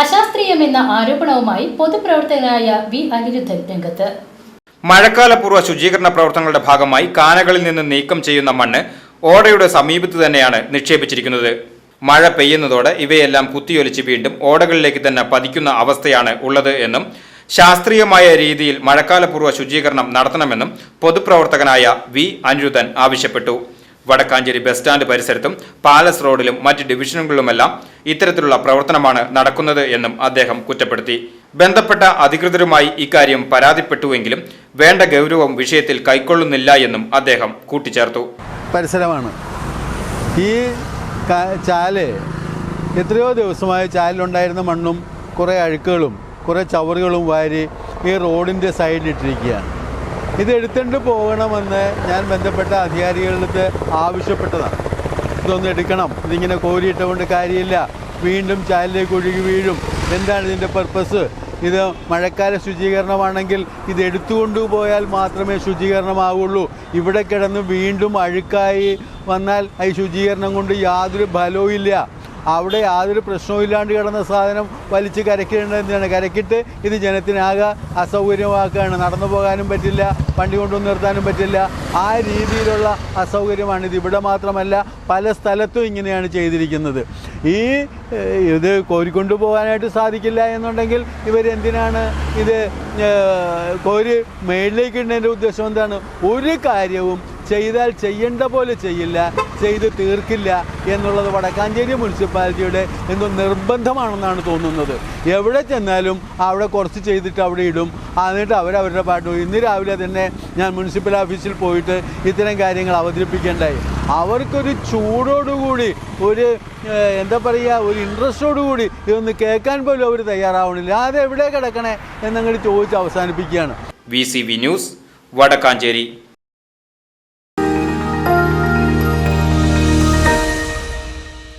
അശാസ്ത്രീയമെന്ന ആരോപണവുമായി പൊതുപ്രവർത്തകനായ വി അനിരുദ്ധൻ രംഗത്ത്. മഴക്കാലപൂർവ ശുചീകരണ പ്രവർത്തനങ്ങളുടെ ഭാഗമായി കാനകളിൽ നിന്ന് നീക്കം ചെയ്യുന്ന മണ്ണ് ഓടയുടെ സമീപത്ത് തന്നെയാണ് നിക്ഷേപിച്ചിരിക്കുന്നത്. മഴ പെയ്യുന്നതോടെ ഇവയെല്ലാം കുത്തിയൊലിച്ച് വീണ്ടും ഓടകളിലേക്ക് തന്നെ പതിക്കുന്ന അവസ്ഥയാണ് ഉള്ളത് എന്നും ശാസ്ത്രീയമായ രീതിയിൽ മഴക്കാലപൂർവ ശുചീകരണം നടത്തണമെന്നും പൊതുപ്രവർത്തകനായ വി അനിരുദ്ധൻ ആവശ്യപ്പെട്ടു. വടക്കാഞ്ചേരി ബസ് സ്റ്റാൻഡ് പരിസരത്തും പാലസ് റോഡിലും മറ്റ് ഡിവിഷനുകളിലുമെല്ലാം ഇത്തരത്തിലുള്ള പ്രവർത്തനമാണ് നടക്കുന്നത് എന്നും അദ്ദേഹം കുറ്റപ്പെടുത്തി. ബന്ധപ്പെട്ട അധികൃതരുമായി ഇക്കാര്യം പരാതിപ്പെട്ടുവെങ്കിലും വേണ്ട ഗൗരവം വിഷയത്തിൽ കൈക്കൊള്ളുന്നില്ല എന്നും അദ്ദേഹം കൂട്ടിച്ചേർത്തു. പരിസരമാണ്. ഈ ചാൽ എത്രയോ ദിവസമായി ചാലിലുണ്ടായിരുന്ന മണ്ണും കുറേ അഴുക്കുകളും കുറേ ചവറുകളും വാരി ഈ റോഡിന്റെ സൈഡിലിട്ടിരിക്കുകയാണ് ഇത് എടുത്തുകൊണ്ട് പോകണമെന്ന് ഞാൻ ബന്ധപ്പെട്ട അധികാരികളുടെ ആവശ്യപ്പെട്ടതാണ്. ഇതൊന്നും എടുക്കണം. ഇതിങ്ങനെ കോരിയിട്ടുകൊണ്ട് കാര്യമില്ല. വീണ്ടും ചാലിലേക്ക് ഒഴുകി വീഴും. എന്താണ് ഇതിന്റെ പർപ്പസ് ഇത് മഴക്കാല ശുചീകരണമാണെങ്കിൽ ഇത് എടുത്തുകൊണ്ടു പോയാൽ മാത്രമേ ശുചീകരണമാവുള്ളൂ. ഇവിടെ കിടന്ന് വീണ്ടും അഴുക്കായി വന്നാൽ ഈ ശുചീകരണം കൊണ്ട് യാതൊരു ഫലവും ഇല്ല അവിടെ യാതൊരു പ്രശ്നവും ഇല്ലാണ്ട് കിടന്ന സാധനം വലിച്ച് കരക്കിടേണ്ടത് എന്തിനാണ്? കരക്കിട്ട് ഇത് ജനത്തിനാകെ അസൗകര്യമാക്കുകയാണ്. നടന്നു പോകാനും പറ്റില്ല വണ്ടി കൊണ്ടുവന്ന് നിർത്താനും പറ്റില്ല. ആ രീതിയിലുള്ള അസൗകര്യമാണ് ഇത്. ഇവിടെ മാത്രമല്ല പല സ്ഥലത്തും ഇങ്ങനെയാണ് ചെയ്തിരിക്കുന്നത്. ഈ ഇത് കോരിക്കൊണ്ടു പോകാനായിട്ട് സാധിക്കില്ല എന്നുണ്ടെങ്കിൽ ഇവരെന്തിനാണ് ഇത് കോരി മേളിലേക്ക് ഇടുന്നതിന്റെ ഉദ്ദേശം എന്താണ്? ഒരു കാര്യവും ചെയ്താൽ ചെയ്യേണ്ട പോലെ ചെയ്യില്ല ചെയ്ത് തീർക്കില്ല എന്നുള്ളത് വടക്കാഞ്ചേരി മുനിസിപ്പാലിറ്റിയുടെ എന്തോ നിർബന്ധമാണെന്നാണ് തോന്നുന്നത്. എവിടെ ചെന്നാലും അവിടെ കുറച്ച് ചെയ്തിട്ട് അവിടെ ഇടും. എന്നിട്ട് അവരവരുടെ പാട്ട് ഇന്ന് രാവിലെ തന്നെ ഞാൻ മുനിസിപ്പൽ ഓഫീസിൽ പോയിട്ട് ഇത്തരം കാര്യങ്ങൾ അവതരിപ്പിക്കേണ്ടായി. അവർക്കൊരു ചൂടോടുകൂടി ഒരു എന്താ പറയുക ഒരു ഇൻട്രസ്റ്റോടുകൂടി ഇതൊന്ന് കേൾക്കാൻ പോലും അവർ തയ്യാറാവണില്ല. അതെവിടെ കിടക്കണേ എന്നങ്ങോട്ട് ചോദിച്ച് അവസാനിപ്പിക്കുകയാണ്. V C V news Vadakkanchery.